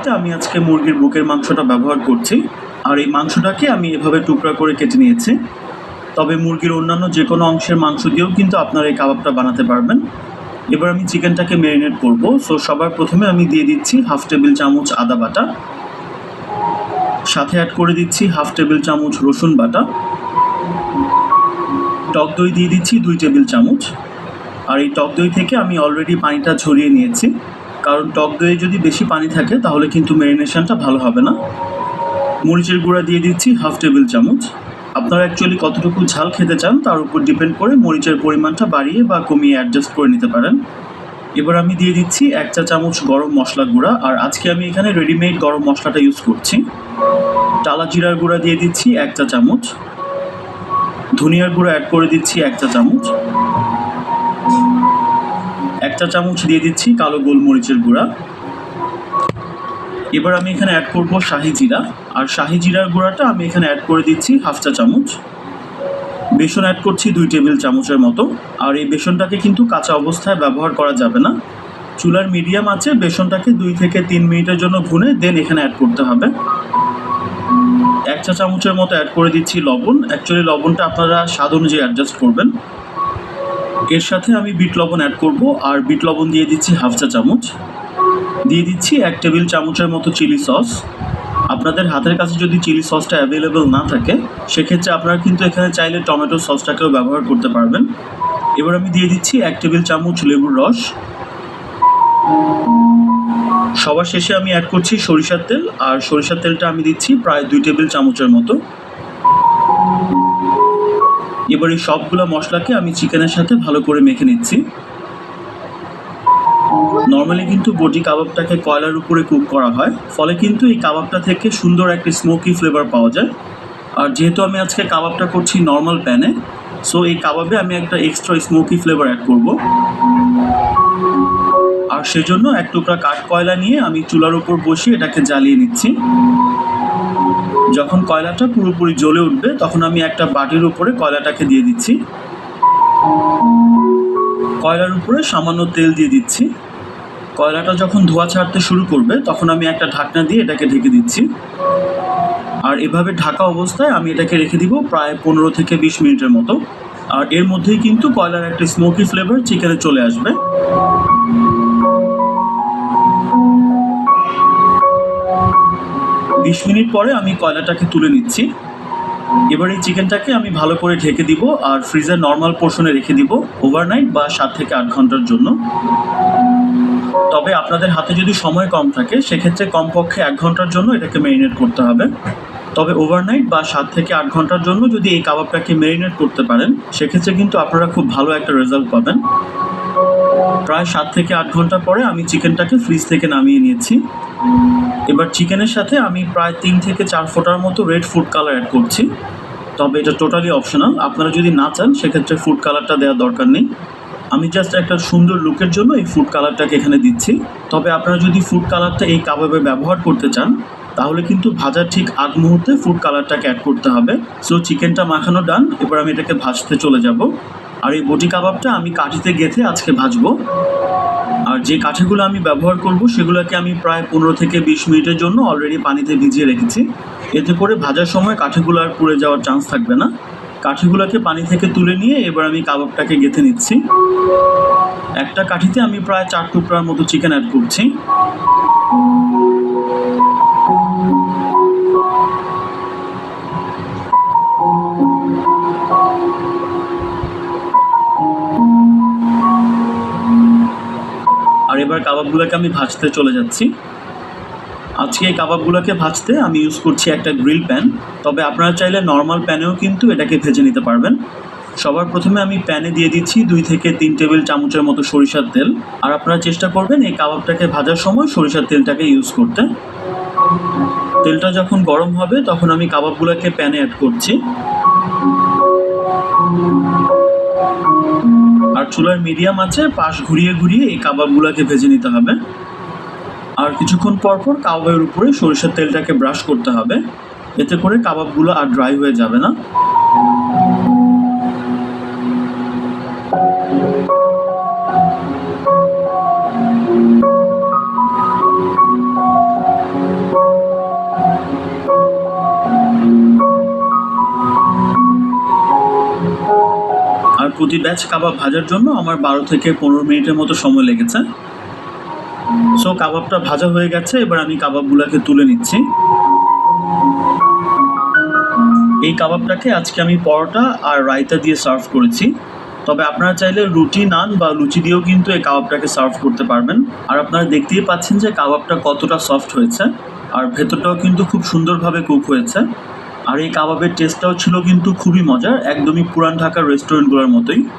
তরকারিতে আমি আজকে মুরগির বুকের মাংসটা ব্যবহার করছি। আর এই মাংসটাকে আমি এভাবে টুকরা করে কেটে নিয়েছি। তবে মুরগির অন্যান্য যে কোনো অংশের মাংস দিয়েও কিন্তু আপনারা এই কাবাবটা বানাতে পারবেন। এবার আমি চিকেনটাকে ম্যারিনেট করব। সো সবার প্রথমে আমি দিয়ে দিচ্ছি হাফ টেবিল চামচ আদা বাটা। সাথে অ্যাড করে দিচ্ছি হাফ টেবিল চামচ রসুন বাটা। টক দই দিয়ে দিচ্ছি দুই টেবিল চামচ। আর এই টক দই থেকে আমি অলরেডি পানিটা ঝরিয়ে নিয়েছি। কারণ টক দইয়ে যদি বেশি পানি থাকে, তাহলে কিন্তু ম্যারিনেশনটা ভালো হবে না। মরিচের গুঁড়া দিয়ে দিচ্ছি হাফ টেবিল চামচ। আপনারা অ্যাকচুয়ালি কতটুকু ঝাল খেতে চান, তার উপর ডিপেন্ড করে মরিচের পরিমাণটা বাড়িয়ে বা কমিয়ে অ্যাডজাস্ট করে নিতে পারেন। এবার আমি দিয়ে দিচ্ছি এক চা চামচ গরম মশলা গুঁড়া, আর আজকে আমি এখানে রেডিমেড গরম মশলাটা ইউজ করছি। টালা জিরার গুঁড়া দিয়ে দিচ্ছি এক চা চামচ। ধনিয়ার গুঁড়া অ্যাড করে দিচ্ছি এক চা চামচ। এক চা চামচ দিয়ে দিচ্ছি কালো গোলমরিচের গুঁড়া। এবার আমি এখানে অ্যাড করব শাহি জিরা। আর শাহি জিরার গুঁড়াটা আমি এখানে অ্যাড করে দিচ্ছি হাফ চা চামচ। বেসন অ্যাড করছি দুই টেবিল চামচের মতো। আর এই বেসনটাকে কিন্তু কাঁচা অবস্থায় ব্যবহার করা যাবে না। চুলার মিডিয়াম আছে, বেসনটাকে দুই থেকে তিন মিনিটের জন্য ভুনে দেন এখানে অ্যাড করতে হবে। এক চা চামচের মতো অ্যাড করে দিচ্ছি লবণ। অ্যাকচুয়ালি লবণটা আপনারা স্বাদ অনুযায়ী অ্যাডজাস্ট করবেন। এর সাথে আমি বিট লবণ অ্যাড করব, আর বিট লবণ দিয়ে দিচ্ছি হাফ চা চামচ। দিয়ে দিচ্ছি এক টেবিল চামচের মতো চিলি সস আপনাদের হাতের কাছে যদি চিলি সসটা অ্যাভেলেবেল না থাকে, সেক্ষেত্রে আপনারা কিন্তু এখানে চাইলে টমেটো সসটাকেও ব্যবহার করতে পারবেন। এবার আমি দিয়ে দিচ্ছি এক টেবিল চামচ লেবুর রস। সবার শেষে আমি অ্যাড করছি সরিষার তেল, আর সরিষার তেলটা আমি দিচ্ছি প্রায় দুই টেবিল চামচের মতো। এবার এই সবগুলো মশলাকে আমি চিকেনের সাথে ভালো করে মেখে নিচ্ছি। নর্মালি কিন্তু বটি কাবাবটাকে কয়লার উপরে কুক করা হয়, ফলে কিন্তু এই কাবাবটা থেকে সুন্দর একটা স্মোকি ফ্লেভার পাওয়া যায়। আর যেহেতু আমি আজকে কাবাবটা করছি নর্মাল প্যানে সো এই কাবাবে আমি একটা এক্সট্রা স্মোকি ফ্লেভার অ্যাড করব। আর সেজন্য এক টুকরা কাঠ কয়লা নিয়ে আমি চুলার উপর বসিয়ে এটাকে জ্বালিয়ে নিচ্ছি। যখন কয়লাটা পুরোপুরি জ্বলে উঠবে, তখন আমি একটা বাটির উপরে কয়লাটাকে দিয়ে দিচ্ছি। কয়লার উপরে সামান্য তেল দিয়ে দিচ্ছি। কয়লাটা যখন ধোয়া ছাড়তে শুরু করবে, তখন আমি একটা ঢাকনা দিয়ে এটাকে ঢেকে দিচ্ছি। আর এভাবে ঢাকা অবস্থায় আমি এটাকে রেখে দিব প্রায় পনেরো থেকে বিশ মিনিটের মতো। আর এর মধ্যেই কিন্তু কয়লার একটা স্মোকি ফ্লেভার চিকেনে চলে আসবে। বিশ মিনিট পরে আমি কয়লাটাকে তুলে নিচ্ছি। এবার এই চিকেনটাকে আমি ভালো করে ঢেকে দিব আর ফ্রিজের নর্মাল পোর্শনে রেখে দিব ওভারনাইট বা সাত থেকে আট ঘণ্টার জন্য। তবে আপনাদের হাতে যদি সময় কম থাকে, সেক্ষেত্রে কমপক্ষে এক ঘণ্টার জন্য এটাকে ম্যারিনেট করতে হবে। তবে ওভারনাইট বা সাত থেকে আট ঘণ্টার জন্য যদি এই কাবাবটাকে ম্যারিনেট করতে পারেন, সেক্ষেত্রে কিন্তু আপনারা খুব ভালো একটা রেজাল্ট পাবেন। প্রায় সাত থেকে আট ঘণ্টা পরে আমি চিকেনটাকে ফ্রিজ থেকে নামিয়ে নিয়েছি। এবার চিকেনের সাথে আমি প্রায় তিন থেকে চার ফোটার মতো রেড ফুড কালার অ্যাড করছি। তবে এটা টোটালি অপশনাল আপনারা যদি না চান, সেক্ষেত্রে ফুড কালারটা দেওয়ার দরকার নেই। আমি জাস্ট একটা সুন্দর লুকের জন্য এই ফুড কালারটাকে এখানে দিচ্ছি। তবে আপনারা যদি ফুড কালারটা এই কাবাবে ব্যবহার করতে চান, তাহলে কিন্তু ভাজার ঠিক আগ মুহূর্তে ফুড কালারটাকে অ্যাড করতে হবে। সো চিকেনটা মাখানো ডান এবার আমি এটাকে ভাজতে চলে যাব। আর এই বটি কাবাবটা আমি কাঠিতে গেঁথে আজকে ভাজবো। যে কাঠিগুলো আমি ব্যবহার করব, সেগুলোকে আমি প্রায় পনেরো থেকে বিশ মিনিটের জন্য অলরেডি পানিতে ভিজিয়ে রেখেছি। এতে করে ভাজার সময় কাঠিগুলো আর পুড়ে যাওয়ার চান্স থাকবে না। কাঠিগুলোকে পানি থেকে তুলে নিয়ে এবার আমি কাবাবটাকে গেঁথে নিচ্ছি। একটা কাঠিতে আমি প্রায় চার টুকরার মতো চিকেন অ্যাড করছি। এবার কাবাবগুলোকে আমি ভাজতে চলে যাচ্ছি। আজকে এই কাবাবগুলোকে ভাজতে আমি ইউজ করছি একটা গ্রিল প্যান তবে আপনারা চাইলে নর্মাল প্যানেও কিন্তু এটাকে ভেজে নিতে পারবেন। সবার প্রথমে আমি প্যানে দিয়ে দিচ্ছি দুই থেকে তিন টেবিল চামচের মতো সরিষার তেল। আর আপনারা চেষ্টা করবেন এই কাবাবটাকে ভাজার সময় সরিষার তেলটাকে ইউজ করতে। তেলটা যখন গরম হবে তখন আমি কাবাবগুলোকে প্যানে অ্যাড করছি। আর চুলার মিডিয়াম আছে, পাশ ঘুরিয়ে ঘুরিয়ে এই কাবাবগুলোকে ভেজে নিতে হবে। আর কিছুক্ষণ পর পর কাবাবের উপরে সরিষার তেলটাকে ব্রাশ করতে হবে। এতে করে কাবাবগুলো আর ড্রাই হয়ে যাবে না। প্রতি ব্যাচ কাবাব ভাজার জন্য আমার বারো থেকে পনেরো মিনিটের মতো সময় লেগেছে। সো কাবাবটা ভাজা হয়ে গেছে, এবার আমি কাবাবগুলোকে তুলে নিচ্ছি। এই কাবাবটাকে আজকে আমি পরোটা আর রায়তা দিয়ে সার্ভ করেছি। তবে আপনারা চাইলে রুটি নান বা লুচি দিয়েও কিন্তু এই কাবাবটাকে সার্ভ করতে পারবেন। আর আপনারা দেখতেই পাচ্ছেন যে কাবাবটা কতটা সফট হয়েছে। আর ভেতরটাও কিন্তু খুব সুন্দরভাবে কুক হয়েছে। আর এই কাবাবের টেস্টটাও ছিল কিন্তু খুবই মজার একদমই পুরান ঢাকার রেস্টুরেন্টগুলোর মতোই।